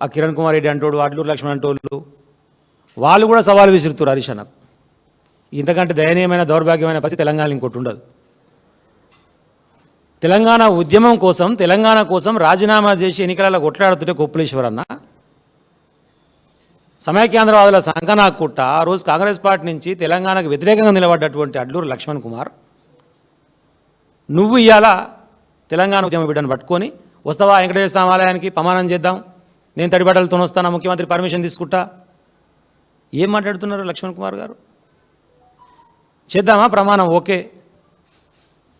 ఆ కిరణ్ కుమార్ రెడ్డి అంటోడు అడ్లూరు లక్ష్మణ్ అంటోళ్ళు వాళ్ళు కూడా సవాలు విసురుతారు హరీష్ అన్నకు. ఇంతకంటే దయనీయమైన దౌర్భాగ్యమైన పరిస్థితి తెలంగాణ ఇంకోటి ఉండదు. తెలంగాణ ఉద్యమం కోసం తెలంగాణ కోసం రాజీనామా చేసి ఎన్నికలలో కొట్లాడుతుంటే కొప్పులేశ్వర్ అన్న. సమైక్యాంధ్రవాదుల సంకనాకుట్ట ఆ రోజు కాంగ్రెస్ పార్టీ నుంచి తెలంగాణకు వ్యతిరేకంగా నిలబడ్డటువంటి అడ్లూరు లక్ష్మణ్ కుమార్ నువ్వు ఇవాళ తెలంగాణ ఉద్యమ బిడ్డను పట్టుకొని వస్తావా వెంకటేశ్వర స్వామి ఆలయానికి ప్రమాణం చేద్దాం నేను తడిబట్టలతో వస్తానా? ముఖ్యమంత్రి పర్మిషన్ తీసుకుంటా? ఏం మాట్లాడుతున్నారు లక్ష్మణ్ కుమార్ గారు? చేద్దామా? ప్రమాణం ఓకే.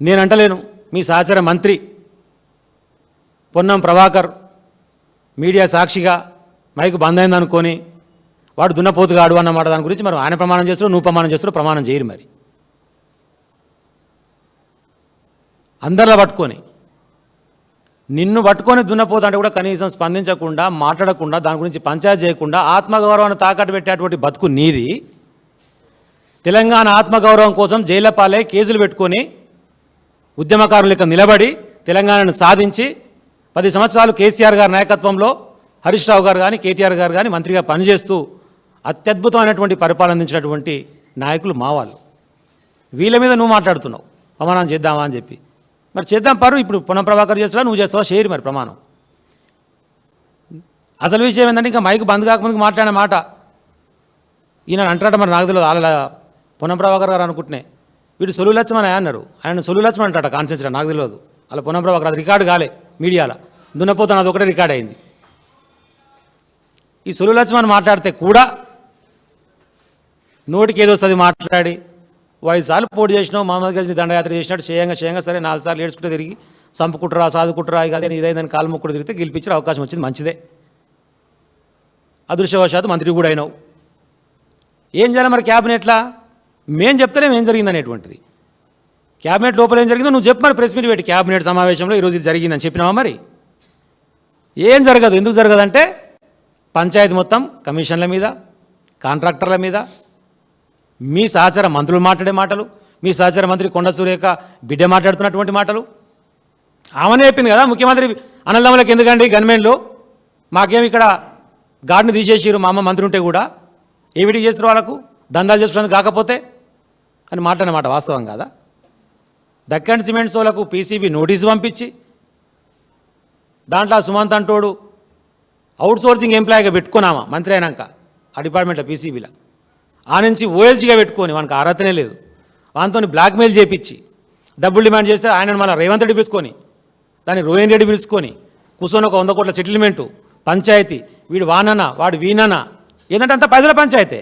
నేను అంటలేను. మీ సహచర మంత్రి పొన్నం ప్రభాకర్ మీడియా సాక్షిగా మైకు బంద్ అయిందనుకొని వాడు దున్నపోతుగాడు అన్నమాట దాని గురించి మరి ఆయన ప్రమాణం చేస్తాడు నువ్వు ప్రమాణం చేస్తాడు ప్రమాణం చేయరు మరి. అందరిలో పట్టుకొని నిన్ను పట్టుకొని దున్నపోతుంటే కూడా కనీసం స్పందించకుండా మాట్లాడకుండా దాని గురించి పంచాయతీ చేయకుండా ఆత్మగౌరవాన్ని తాకట్టు పెట్టేటువంటి బతుకు నీది. తెలంగాణ ఆత్మగౌరవం కోసం జైలపాలే కేసులు పెట్టుకొని ఉద్యమకారుల యొక్క నిలబడి తెలంగాణను సాధించి పది సంవత్సరాలు కేసీఆర్ గారి నాయకత్వంలో హరీష్ రావు గారు కానీ కేటీఆర్ గారు కానీ మంత్రిగా పనిచేస్తూ అత్యద్భుతమైనటువంటి పరిపాలన అందించినటువంటి నాయకులు మా వాళ్ళు. వీళ్ళ మీద నువ్వు మాట్లాడుతున్నావు. ప్రమాణం చేద్దామా అని చెప్పి. మరి చేద్దాం పరు ఇప్పుడు పొన్నం ప్రభాకర్ చేస్తావా నువ్వు చేస్తావా షేర్ మరి ప్రమాణం. అసలు విషయం ఏంటంటే ఇంకా మైక్ బంద్ కాకముందుకు మాట్లాడిన మాట. ఈయన అంటారట మరి నాకు తెలియదు వాళ్ళ పొన్నం ప్రభాకర్ గారు అనుకుంటున్నాయి. వీడు సొలు లక్ష్మణ అన్నారు. ఆయన సొలు లక్ష్మణ్ అంటాట కాన్సెన్స్లో నాకు తెలియదు. అలా పొన్నం ప్రభాకర్ అది రికార్డు కాలే మీడియాలో. దున్నపోతాను అది ఒకటే రికార్డ్ అయింది. ఈ సొలు లక్ష్మణ్ మాట్లాడితే కూడా నోటికి ఏదో వస్తుంది మాట్లాడి ఐదు సార్లు పోటీ చేసినావు మహమ్మద్ గజ్ని దండయాత్ర చేసినట్టు చేయంగా చేయంగా సరే నాలుగు సార్లు ఏడ్చుకుంటే తిరిగి చంపుకుంటురా సాదుకుంటురా ఇక అదే ఇదైందని కాలు ముక్కుడు తిరిగితే గెలిపించే అవకాశం వచ్చింది మంచిదే. అదృశ్యవశాత్తు మంత్రి కూడా అయినావు. ఏం చేయాలి మరి క్యాబినెట్లా? మేం చెప్తలేం ఏం జరిగింది అనేటువంటిది. క్యాబినెట్ లోపల ఏం జరిగిందో నువ్వు చెప్పమని ప్రెస్ మీట్ పెట్టి క్యాబినెట్ సమావేశంలో ఈరోజు ఇది జరిగిందని చెప్పినావా మరి? ఏం జరగదు ఎందుకు జరగదంటే పంచాయతీ మొత్తం కమిషన్ల మీద కాంట్రాక్టర్ల మీద మీ సహచర మంత్రులు మాట్లాడే మాటలు మీ సహచర మంత్రి కొండ సురేఖ బిడ్డ మాట్లాడుతున్నటువంటి మాటలు. ఆమెనే చెప్పింది కదా ముఖ్యమంత్రి అన్నదమ్ములకు ఎందుకండి గన్మెన్లు? మాకేం ఇక్కడ గాడిని తీసేసారు మా అమ్మ మంత్రి ఉంటే కూడా? ఏమిటి చేస్తారు వాళ్ళకు? దందాలు చేసుకోవడానికి కాకపోతే? అని మాట్లాడనమాట వాస్తవం కాదా? దక్కన్ సిమెంట్స్ వాళ్ళకు పీసీబీ నోటీసు పంపించి దాంట్లో సుమంత్ అంటోడు అవుట్సోర్సింగ్ ఎంప్లాయీగా పెట్టుకున్నామా? మంత్రి అయినాక. ఆ డిపార్ట్మెంట్లో పీసీబీలో. ఆ నుంచి ఓఎస్జీగా పెట్టుకొని మనకు అర్హతనే లేదు. వానితో బ్లాక్మెయిల్ చేపించి డబ్బులు డిమాండ్ చేస్తే ఆయన మళ్ళీ రేవంత్ రెడ్డి పిలుచుకొని దాన్ని రోహిణ్ రెడ్డి పిలుచుకొని కూర్చొని ఒక వంద కోట్ల సెటిల్మెంటు పంచాయతీ వీడు వానన వాడు వీనన ఏంటంటే అంత పైసల పంచాయతే.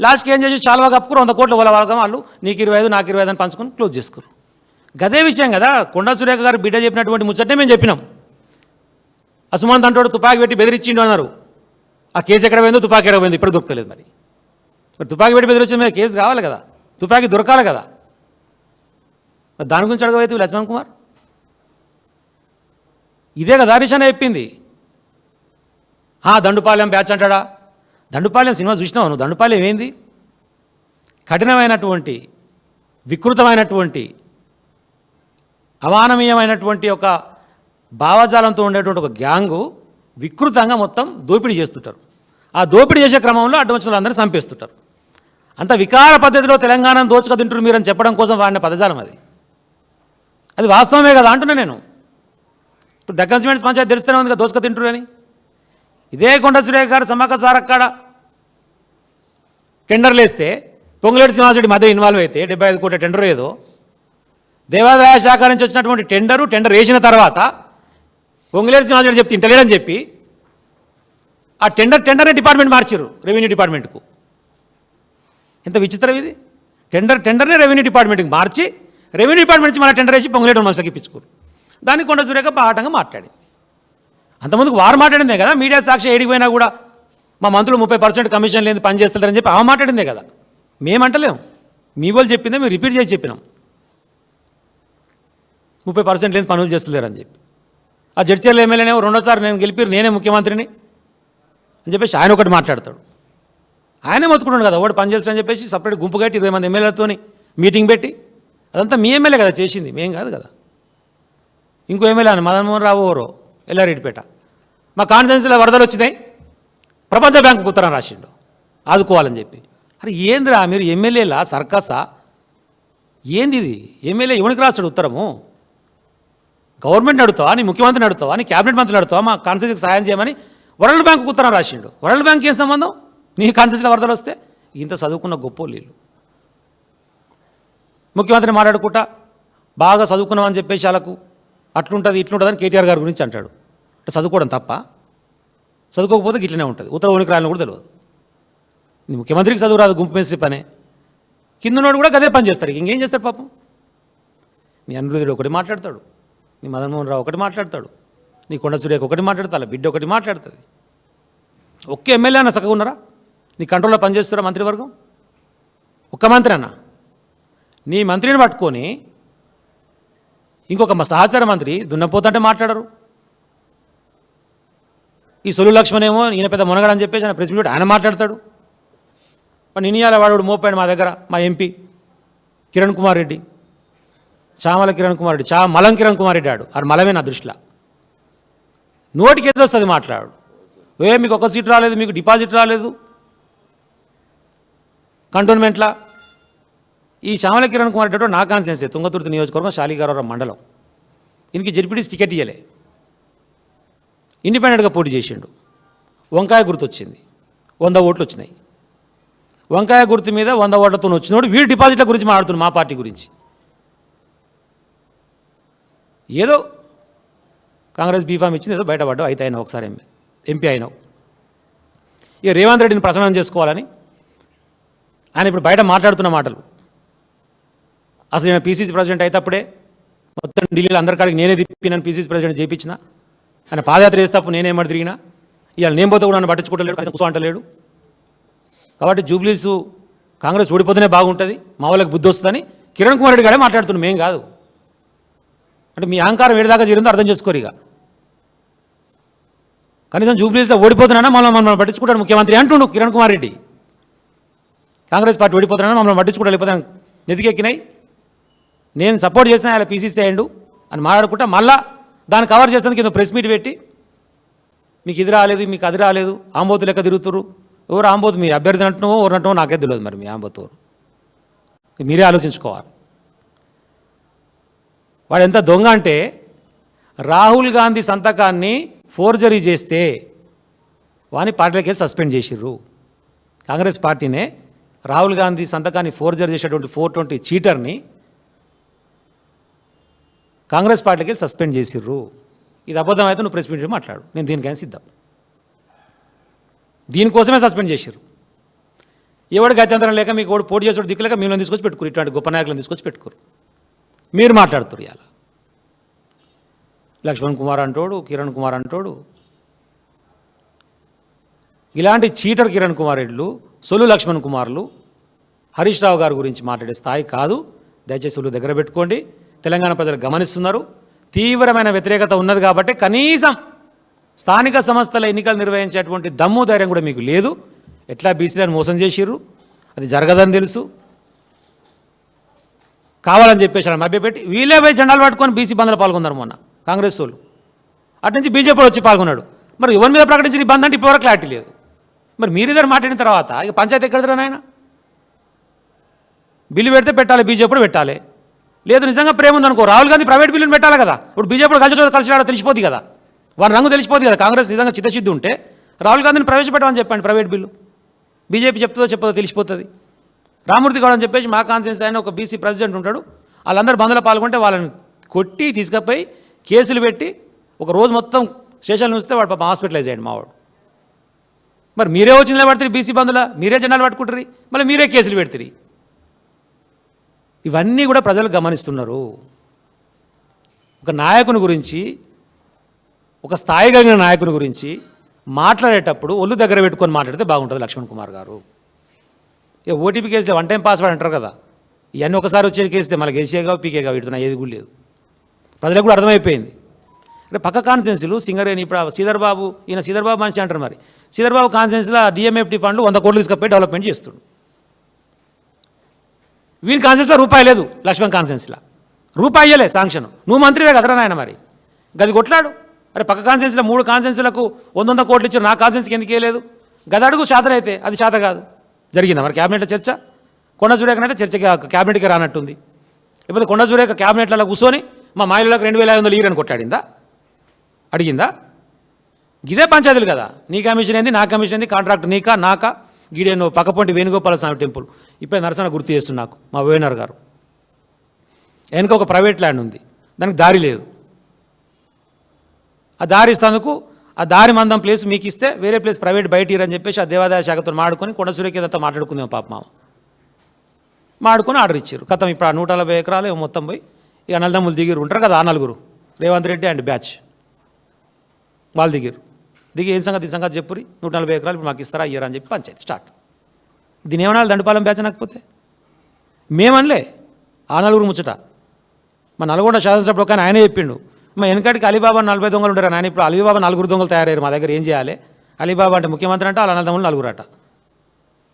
లాస్ట్కి ఏం చేసి చాలా కప్పుకుని వంద కోట్ల వాళ్ళ వాళ్ళ వాళ్ళు నీకు ఇరవై ఐదు నాకు ఇరవై ఐదు అని పంచుకొని క్లోజ్ చేసుకోరు గదే విషయం కదా కొండా సురేఖ గారు బిడ్డ చెప్పినటువంటి ముచ్చటే మేము చెప్పినాం. అసుమంత్ అంటాడు తుపాకీ పెట్టి బెదిరించిండు అన్నారు. ఆ కేసు ఎక్కడ పోయిందో తుపాకీ ఎక్కడ పోయింది ఇప్పుడు దొరకలేదు మరి. మరి తుపాకీ పెట్టి బెదిరించిన మీద కేసు కావాలి కదా. తుపాకీ దొరకాలి కదా. మరి దాని గురించి అడగవైతే లక్ష్మణ్ కుమార్? ఇదే కదా హరీష్ చెప్పింది. ఆ, దండుపాలెం బ్యాచ్ అంటాడా? దండుపాలెం సినిమా చూసినావు నువ్వు? దండుపాలెం ఏంది? కఠినమైనటువంటి వికృతమైనటువంటి అమానవీయమైనటువంటి ఒక భావజాలంతో ఉండేటువంటి ఒక గ్యాంగు వికృతంగా మొత్తం దోపిడీ చేస్తుంటారు. ఆ దోపిడీ చేసే క్రమంలో అడ్డవచ్చిన వాళ్ళందరినీ చంపేస్తుంటారు. అంత వికార పద్ధతిలో తెలంగాణను దోచుక తింటారు మీరని చెప్పడం కోసం వాడిన పదజాలం అది. అది వాస్తవమే కదా అంటున్నా నేను. ఇప్పుడు దక్కన్ సిమెంట్స్ పంచాయతీ తెలుస్తూనే ఉంది కదా దోచుక తింటారు అని. ఇదే కొండ సురేఖ గారు సమ్మక్క సారక్కడ టెండర్లు వేస్తే పొంగులేటి శ్రీనివాసరెడ్డి మధ్య ఇన్వాల్వ్ అయితే డెబ్బై ఐదు కోట్ల టెండర్ ఏదో. దేవాదాయ శాఖ నుంచి వచ్చినటువంటి టెండరు టెండర్ వేసిన తర్వాత పొంగులేటి శ్రీనివాసరెడ్డి చెప్తే ఇంటలేడని చెప్పి ఆ టెండర్ టెండర్నే డిపార్ట్మెంట్ మార్చారు రెవెన్యూ డిపార్ట్మెంట్కు. ఎంత విచిత్రం ఇది? టెండర్ టెండర్నే రెవెన్యూ డిపార్ట్మెంట్కి మార్చి రెవెన్యూ డిపార్ట్మెంట్ నుంచి మన టెండర్ వేసి పొంగులేటి మనసులకి ఇప్పించుకోరు. దానికి కొండ సురేఖ పాఠంగా మాట్లాడి అంతమందికి వారు మాట్లాడిందే కదా మీడియా సాక్షి ఏడిపోయినా కూడా మా మంత్రులు ముప్పై పర్సెంట్ కమిషన్ లేని పని చేస్తారని చెప్పి ఆమె మాట్లాడిందే కదా. మేమంటలేము మీ వాళ్ళు చెప్పిందే మేము రిపీట్ చేసి చెప్పినాం. ముప్పై పర్సెంట్ లేని పనులు చేస్తలేరని చెప్పి. ఆ జడ్చర్ల ఎమ్మెల్యేనేమో రెండోసారి నేను గెలిపి నేనే ముఖ్యమంత్రిని అని చెప్పేసి ఆయన ఒకటి మాట్లాడతాడు. ఆయనే మొత్తుకున్నాడు కదా ఒకటి పని చేస్తాడని చెప్పేసి సపరేట్ గుంపు కట్టి ఇరవై మంది ఎమ్మెల్యేలతోని మీటింగ్ పెట్టి అదంతా మీ ఎమ్మెల్యే కదా చేసింది మేం కాదు కదా. ఇంకో ఎమ్మెల్యే అని మదన్మోహన్ రావు ఓరో ఎల్లారెడ్డిపేట. మా కాన్ఫరెన్స్లో వరదలు వచ్చినాయి ప్రపంచ బ్యాంకు ఉత్తరం రాసిండు ఆదుకోవాలని చెప్పి. అరే ఏందిరా మీరు ఎమ్మెల్యేలా సర్కసా? ఏంది ఇది? ఎమ్మెల్యే ఎవరికి రాస్తాడు ఉత్తరము? గవర్నమెంట్ నడుతావా నీ ముఖ్యమంత్రి నడుతావా నీ క్యాబినెట్ మంత్రి నడుతావా మా కాన్స్టిట్యూన్సీకి సాయం చేయమని వరల్డ్ బ్యాంకు ఉత్తరం రాసిండు. వరల్డ్ బ్యాంక్ ఏం సంబంధం? నీ కాన్సెస్లో వరదలు వస్తే ఇంత చదువుకున్న గొప్ప వీళ్ళు. ముఖ్యమంత్రిని మాట్లాడుకుంటా బాగా చదువుకున్నామని చెప్పేసి వాళ్ళకు అట్లుంటుంది ఇట్లుంటుందని కేటీఆర్ గారి గురించి అంటాడు. అంటే చదువుకోవడం తప్ప? చదువుకోకపోతే ఇట్లనే ఉంటుంది. ఉత్తర ఉనికి కూడా తెలియదు నీ ముఖ్యమంత్రికి చదువు రాదు గుంపు మేస్త్రి పనే. కిందనోడు కూడా గదే పని చేస్తాడు. ఇంకేం చేస్తాడు పాపం? నీ అనురుధుడు ఒకటి మాట్లాడతాడు. నీ మదన్మోహన్ రావు ఒకటి మాట్లాడతాడు. నీ కొండ సూర్యకు ఒకటి మాట్లాడతా బిడ్డ ఒకటి మాట్లాడుతుంది. ఒక్క ఎమ్మెల్యే అన్న చక్కగా ఉన్నారా? నీ కంట్రోల్లో పనిచేస్తారా మంత్రివర్గం? ఒక్క మంత్రి అన్న. నీ మంత్రిని పట్టుకొని ఇంకొక మా సహచార మంత్రి దున్నపోతంటే మాట్లాడరు. ఈ సొలు లక్ష్మణ్ ఏమో ఈయన పెద్ద మునగడని చెప్పేసి ఆయన ప్రెస్ మీట్ ఆయన మాట్లాడతాడు. మరి నేను వాడు మోపాడు మా దగ్గర మా ఎంపీ కిరణ్ కుమార్ రెడ్డి. చామల కిరణ్ కుమార్ రెడ్డి చా మలం కిరణ్ కుమార్ రెడ్డి ఆడు. ఆడు మలమే నా దృష్టిలో. నోటికి ఏదో వస్తుంది మాట్లాడు. ఏ మీకు ఒక సీట్ రాలేదు మీకు డిపాజిట్ రాలేదు. కంటోన్మెంట్లా? ఈ శ్యామల కిరణ్ కుమార్ రెడ్డి నా కాన్సెన్సే తుంగతుర్తి నియోజకవర్గం శాలిగారవరం మండలం. ఈయనకి జడ్పీటీస్ టికెట్ ఇవ్వలే ఇండిపెండెంట్గా పోటీ చేసిండు. వంకాయ గుర్తు వచ్చింది. వంద ఓట్లు వచ్చినాయి. వంకాయ గుర్తు మీద వంద ఓట్లతో వచ్చినోడు వీడు డిపాజిట్ల గురించి మాట్లాడుతున్నాడు మా పార్టీ గురించి. ఏదో కాంగ్రెస్ బీఫామ్ ఇచ్చింది ఏదో బయటపడ్డావు అయితే అయినా ఒకసారి ఎంపీ ఎంపీ అయినావు. ఇక రేవంత్ రెడ్డిని ప్రసన్నం చేసుకోవాలని ఆయన ఇప్పుడు బయట మాట్లాడుతున్న మాటలు. అసలు నేను పీసీసీ ప్రెసిడెంట్ అయితే అప్పుడే మొత్తం ఢిల్లీలో అందరికాడికి నేనే తిప్పినాను పీసీసీ ప్రెసిడెంట్ చేయించిన ఆయన పాదయాత్ర చేసేటప్పుడు నేనేమడి తిరిగినా. ఇవాళ నేను పోతే కూడా నన్ను పట్టించుకోవట్లేడు కనీసం కూర్చో అంటలేడు కాబట్టి జూబ్లీస్ కాంగ్రెస్ ఓడిపోతేనే బాగుంటుంది మా వాళ్ళకి బుద్ధి వస్తుందని కిరణ్ కుమార్ రెడ్డి గారే మాట్లాడుతున్నాం మేం కాదు. అంటే మీ అహంకారం ఏడిదాకా చేరిందో అర్థం చేసుకోరు ఇక. కనీసం జూబ్లీస్లో ఓడిపోతున్నానా మమ్మల్ని మమ్మల్ని పట్టించుకుంటాడు ముఖ్యమంత్రి అంటుండు కిరణ్ కుమార్ రెడ్డి. కాంగ్రెస్ పార్టీ ఓడిపోతున్నాను మమ్మల్ని పట్టించుకుంటా లేకపోతే నెతికెక్కినాయి నేను సపోర్ట్ చేసిన ఆయన పీసీసీ అయ్యండు. అని మాట్లాడుకుంటా మళ్ళా దాన్ని కవర్ చేసేందుకు ఏదో ప్రెస్ మీట్ పెట్టి. మీకు ఇది రాలేదు మీకు అది రాలేదు ఆంబోతు లెక్క తిరుగుతురు ఎవరు ఆంబోతు? మీ అభ్యర్థి అంటున్నావో ఎవరు అంటున్నావో నాకే తెలియదు మరి మీ ఆంబోతు మీరే ఆలోచించుకోవాలి. వాడు ఎంత దొంగ అంటే రాహుల్ గాంధీ సంతకాన్ని ఫోర్జరీ చేస్తే వాని పార్టీలకి వెళ్ళి సస్పెండ్ చేసిర్రు. కాంగ్రెస్ పార్టీనే రాహుల్ గాంధీ సంతకాన్ని ఫోర్జర్ చేసేటువంటి ఫోర్ ట్వంటీ చీటర్ని కాంగ్రెస్ పార్టీకి వెళ్ళి సస్పెండ్ చేసిర్రు. ఇది అబద్ధం అయితే నువ్వు ప్రెస్ మీట్ మాట్లాడు. నేను దీనికైనా సిద్ధం. దీనికోసమే సస్పెండ్ చేసిర్రు. ఎవడు గత్యంతరం లేక మీకు ఓడి పోటీ చేసేవాడు దిక్కులేక మిమ్మల్ని తీసుకొచ్చి పెట్టుకోరు ఇటువంటి గొప్ప నాయకులను తీసుకొచ్చి పెట్టుకోరు మీరు మాట్లాడుతురు ఇవాళ. లక్ష్మణ్ కుమార్ అంటోడు కిరణ్ కుమార్ అంటోడు. ఇలాంటి చీటర్ కిరణ్ కుమార్ రెడ్లు సొల్లు లక్ష్మణ్ కుమార్లు హరీష్ రావు గారి గురించి మాట్లాడే స్థాయి కాదు. దయచేసి సొల్లు దగ్గర పెట్టుకోండి. తెలంగాణ ప్రజలు గమనిస్తున్నారు. తీవ్రమైన వ్యతిరేకత ఉన్నది కాబట్టి కనీసం స్థానిక సంస్థల ఎన్నికలు నిర్వహించేటువంటి దమ్ము ధైర్యం కూడా మీకు లేదు. ఎట్లా బీసీలను మోసం చేసిర్రు? అది జరగదని తెలుసు. కావాలని చెప్పేసి అలా మభ్యపెట్టి వీళ్ళే పోయి జెండాలు పట్టుకొని బీసీ బంద్లో పాల్గొన్నారు మొన్న కాంగ్రెస్ వాళ్ళు. అటు నుంచి బీజేపీ వచ్చి పాల్గొన్నాడు. మరి ఎవరి మీద ప్రకటించిన బంద్ అంటే ఇప్పటివరకు క్లారిటీ లేదు. మరి మీరిద్దరు మాట్లాడిన తర్వాత ఇక పంచాయతీ ఎక్కడదరా నాయన? బిల్లు పెడితే పెట్టాలి బీజేపీ పెట్టాలి? లేదు నిజంగా ప్రేమ ఉందనుకో రాహుల్ గాంధీ ప్రైవేట్ బిల్లుని పెట్టాలి కదా. ఇప్పుడు బీజేపీ కలిసి కలిసి రాడో తెలిసిపోద్ది కదా. వారి రంగు తెలిసిపోద్ది కదా కాంగ్రెస్ నిజంగా చిత్తశుద్ధి ఉంటే. రాహుల్ గాంధీని ప్రవేశపెట్టమని చెప్పండి ప్రైవేట్ బిల్లు. బీజేపీ చెప్తుందో చెప్పదో తెలిసిపోతుంది. రామూర్తి గౌడ్ అని చెప్పేసి మా కాన్సెన్స్ ఆయన ఒక బీసీ ప్రెసిడెంట్ ఉంటాడు. వాళ్ళందరూ బంద్లో పాల్గొంటే వాళ్ళని కొట్టి తీసుకపోయి కేసులు పెట్టి ఒక రోజు మొత్తం స్టేషన్లో ఉంచితే వాడు పాపం హాస్పిటలైజ్ అయ్యండి మావాడు మరి మీరే వచ్చి నిలబడతారు బీసీ బంధుల మీరే జెండాలు పట్టుకుంటారు? మళ్ళీ మీరే కేసులు పెడతారు? ఇవన్నీ కూడా ప్రజలు గమనిస్తున్నారు. ఒక నాయకుని గురించి ఒక స్థాయి కలిగిన నాయకుని గురించి మాట్లాడేటప్పుడు ఒళ్ళు దగ్గర పెట్టుకొని మాట్లాడితే బాగుంటుంది లక్ష్మణ్ కుమార్ గారు. ఇక ఓటీపీ కేసులో వన్ టైం పాస్వర్డ్ అంటారు కదా? ఇవన్నీ ఒకసారి వచ్చే కేస్తే మళ్ళీ గెలిచేగా పీకేగా పెడుతున్నా ఏది కూడా లేదు. ప్రజలకు కూడా అర్థమైపోయింది. అంటే పక్క కాన్సెన్సీలు సింగరేణి ఇప్పుడు ఆ శ్రీధర్ బాబు ఈయన శ్రీధర్ బాబు మనిషి అంటారు మరి. శ్రీధర్ బాబు కాన్సెన్సీలో డిఎంఎఫ్టీ ఫండ్లు వంద కోట్లు తీసుకుపోయి డెవలప్మెంట్ చేస్తుడు. వీని కాన్సెన్స్లో రూపాయి లేదు లక్ష్మణ్ కాన్సెన్స్లో రూపాయి ఇయ్యలే శాంక్షన్. నువ్వు మంత్రివే కదరా నాయన మరి? గది కొట్లాడు. అరే పక్క కాన్సెన్స్లో మూడు కాన్సెన్స్లకు వంద వంద కోట్లు ఇచ్చారు నా కాన్సెన్స్కి ఎందుకు ఇవ్వలేదు గదడుగు శాతం అయితే అది శాత కాదు. జరిగింది మరి క్యాబినెట్లో చర్చ? కొండ చూడకనైతే చర్చకి క్యాబినెట్కి రానట్టుంది. లేకపోతే కొండ చూడక క్యాబినెట్లలో కూర్చొని మా మహిళలకు రెండు వేల ఐదు వందలు ఈరని కొట్టాడిందా అడిగిందా? ఇదే పంచాయతీలు కదా. నీ కమిషన్ ఏంది నా కమిషన్ ఏంది కాంట్రాక్ట్ నీకా నాకా? గీడేను పక్కపొంటి వేణుగోపాల స్వామి టెంపుల్. ఇప్పుడే నరసన గుర్తు చేస్తుంది నాకు మా వేణర్ గారు. వెనుక ఒక ప్రైవేట్ ల్యాండ్ ఉంది దానికి దారి లేదు. ఆ దారి ఇస్తందుకు ఆ దారి మందం ప్లేస్ మీకు ఇస్తే వేరే ప్లేస్ ప్రైవేట్ బయట ఇరని చెప్పేసి ఆ దేవాదాయ శాఖతో మాడుకొని కొండ సూర్యకేదంతా మాట్లాడుకుందాం పాప మామ. మాడుకొని ఆర్డర్ ఇచ్చారు. కథం ఇప్పుడు ఆ నూట నలభై ఎకరాలు మొత్తం పోయి ఇక నల్లదమ్ములు దిగిరు ఉంటారు కదా ఆ నలుగురు. Revanth Reddy and batch. వాళ్ళు దిగారు దిగి ఏం సంగతి? ఈ సంగతి చెప్పురి. నూట నలభై ఎకరాలు ఇప్పుడు మాకు ఇస్తారా ఇయ్యరా అని చెప్పి పంచాయతీ స్టార్ట్. దీని ఏమన్నా దండపాలెం బ్యాచ్ అనకపోతే? మేమనలే. ఆ నలుగురు ముచ్చట. మా నల్గొండ శాసనసభలో కానీ ఆయనే చెప్పిండు. మా వెనకటికి అలీబాబా నలభై దొంగలు ఉంటారు ఆయన. ఇప్పుడు అలీబాబా నలుగురు దొంగలు తయారయ్యారు మా దగ్గర. ఏం చేయాలి? అలీబాబా అంటే ముఖ్యమంత్రి అంటే వాళ్ళ అన్నదమ్ములు నలుగురట.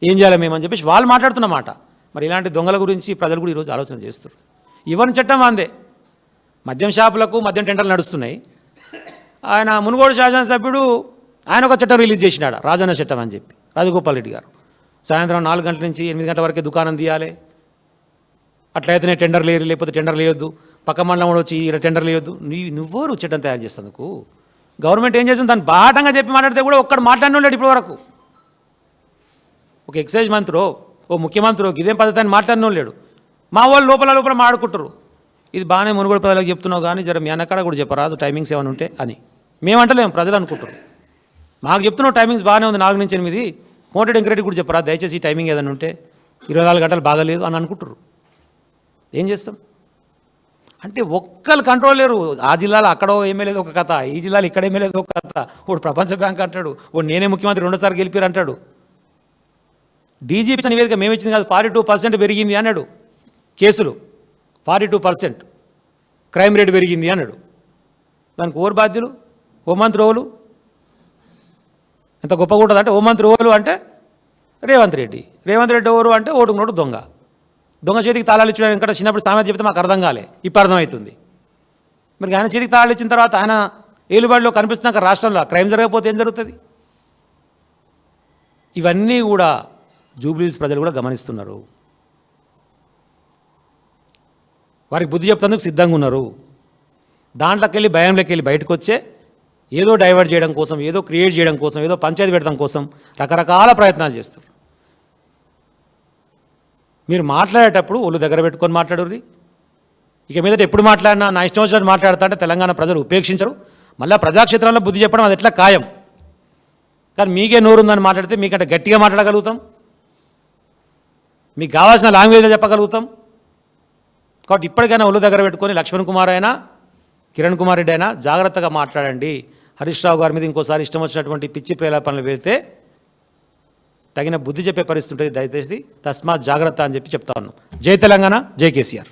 ఏం చేయాలి మేము అని చెప్పేసి వాళ్ళు మాట్లాడుతున్నమాట మరి ఇలాంటి దొంగల గురించి ప్రజలు కూడా ఈరోజు ఆలోచన చేస్తారు ఇవ్వని చట్టం అందే మద్యం షాపులకు మద్యం టెండర్లు నడుస్తున్నాయి. ఆయన మునుగోడు శాసనసభ్యుడు ఆయన ఒక చట్టం రిలీజ్ చేసినాడు? రాజన్న చట్టం అని చెప్పి. రాజగోపాల్ రెడ్డి గారు. సాయంత్రం నాలుగు గంటల నుంచి ఎనిమిది గంటల వరకే దుకాణం తీయాలి. అట్లయితేనే టెండర్ లేరు లేకపోతే టెండర్ లేయొద్దు. పక్క మండలం కూడా వచ్చి ఈడ టెండర్ లేయొద్దు. నీ నువ్వోరు చట్టం తయారు చేస్తేందుకు గవర్నమెంట్ ఏం చేస్తుంది? దాన్ని బాటంగా చెప్పి మాట్లాడితే కూడా ఒక్కడు మాట్లాడిన ఇప్పటి వరకు? ఒక ఎక్సైజ్ మంత్రో ఓ ముఖ్యమంత్రో ఇదేం పద్ధతి అని మాట్లాడిన లేడు మా వాళ్ళు లోపల లోపల మాడుకుంటారు ఇది బాగానే మునుగోడు ప్రజలకు చెప్తున్నావు కానీ జర మీ అన్నకాడ కూడా చెప్పరాదు టైమింగ్స్ ఏమైనా ఉంటే అని. మేమంటలేము ప్రజలు అనుకుంటారు మాకు చెప్తున్న టైమింగ్స్ బాగానే ఉంది నాలుగు నుంచి ఎనిమిది. కోటెడ్ ఎంకరెడ్డి కూడా చెప్పరా దయచేసి ఈ టైమింగ్ ఏదైనా ఉంటే ఇరవై నాలుగు గంటలు బాగలేదు అని అనుకుంటారు ఏం చేస్తాం? అంటే ఒక్కరు కంట్రోల్ లేరు. ఆ జిల్లాలో అక్కడో లేదు ఒక కథ ఈ జిల్లాలో ఇక్కడ లేదు ఒక కథ. వాడు ప్రపంచ బ్యాంక్ అంటాడు వాడు నేనే ముఖ్యమంత్రి రెండోసారి గెలిపారు అంటాడు. డీజీపీ నివేదిక మేము ఇచ్చింది కాదు ఫార్టీ టూ పర్సెంట్ పెరిగింది అన్నాడు కేసులు. Forty two percent crime rate పెరిగింది అన్నాడు. దానికి ఓరు బాధ్యులు? హోంమంత్రి ఓలు ఎంత గొప్పగా ఉంటుంది అంటే హోంమంత్రి ఓలు అంటే రేవంత్ రెడ్డి. రేవంత్ రెడ్డి ఓరు అంటే ఓటుకున్నోడు దొంగ. దొంగ చేతికి తాళాలు ఇచ్చిన ఇంకా చిన్నప్పుడు సామెత చెప్తే మాకు అర్థం కాలే. ఇప్పుడు అర్థమవుతుంది. మరి ఆయన చేతికి తాళాలు ఇచ్చిన తర్వాత ఆయన ఏలుబడిలో కనిపిస్తున్నాక రాష్ట్రంలో క్రైమ్ జరగకపోతే ఏం జరుగుతుంది? ఇవన్నీ కూడా జూబ్లీస్ ప్రజలు కూడా గమనిస్తున్నారు. వారికి బుద్ధి చెప్తందుకు సిద్ధంగా ఉన్నారు. దాంట్లోకి వెళ్ళి భయంలోకి వెళ్ళి బయటకు వచ్చే ఏదో డైవర్ట్ చేయడం కోసం ఏదో క్రియేట్ చేయడం కోసం ఏదో పంచాయతీ పెట్టడం కోసం రకరకాల ప్రయత్నాలు చేస్తారు. మీరు మాట్లాడేటప్పుడు ఒళ్ళు దగ్గర పెట్టుకొని మాట్లాడుర్రి. ఇక మీదట ఎప్పుడు మాట్లాడినా నా ఇష్టం వచ్చినట్టు మాట్లాడతా అంటే తెలంగాణ ప్రజలు ఉపేక్షించరు. మళ్ళీ ప్రజాక్షేత్రంలో బుద్ధి చెప్పడం అది ఎట్లా ఖాయం? కానీ మీకే నోరుందని మాట్లాడితే మీకంటే గట్టిగా మాట్లాడగలుగుతాం. మీకు కావాల్సిన లాంగ్వేజ్లో చెప్పగలుగుతాం. కాబట్టి ఇప్పటికైనా ఒళ్ళు దగ్గర పెట్టుకొని లక్ష్మణ్ కుమార్ అయినా కిరణ్ కుమార్ రెడ్డి అయినా జాగ్రత్తగా మాట్లాడండి. హరీష్ రావు గారి మీద ఇంకోసారి ఇష్టం వచ్చినటువంటి పిచ్చి ప్రేలాపనలు వెళ్తే తగిన బుద్ధి చెప్పే పరిస్థితి ఉంటుంది. దయచేసి తస్మాత్ జాగ్రత్త అని చెప్పి చెప్తా ఉన్నాం. జై తెలంగాణ జై కేసీఆర్.